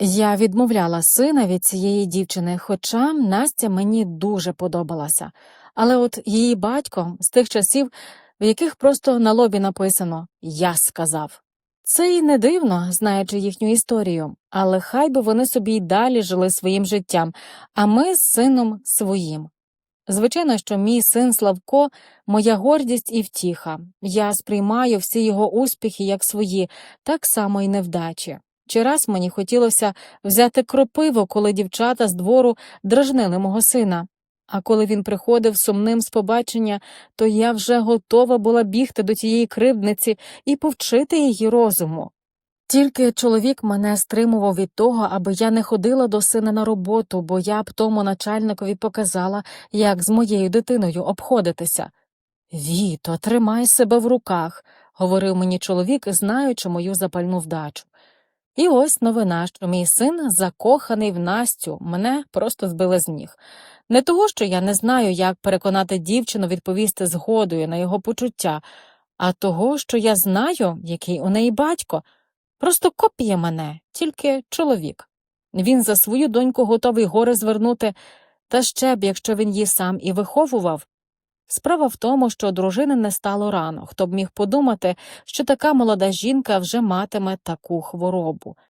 Я відмовляла сина від цієї дівчини, хоча Настя мені дуже подобалася. Але от її батько з тих часів, в яких просто на лобі написано Я сказав. Це і не дивно, знаючи їхню історію, але хай би вони собі й далі жили своїм життям, а ми з сином своїм. Звичайно, що мій син Славко моя гордість і втіха. Я сприймаю всі його успіхи як свої, так само й невдачі. Чи раз мені хотілося взяти кропиво, коли дівчата з двору дражнили мого сина. А коли він приходив сумним з побачення, то я вже готова була бігти до тієї кривдниці і повчити її розуму. Тільки чоловік мене стримував від того, аби я не ходила до сина на роботу, бо я б тому начальникові показала, як з моєю дитиною обходитися. Віто, тримай себе в руках, говорив мені чоловік, знаючи мою запальну вдачу. І ось новина, що мій син закоханий в Настю, мене просто збили з ніг. Не того, що я не знаю, як переконати дівчину відповісти згодою на його почуття, а того, що я знаю, який у неї батько. Просто копіє мене, тільки чоловік. Він за свою доньку готовий гори звернути, та ще б, якщо він її сам і виховував. Справа в тому, що дружини не стало рано, хто б міг подумати, що така молода жінка вже матиме таку хворобу.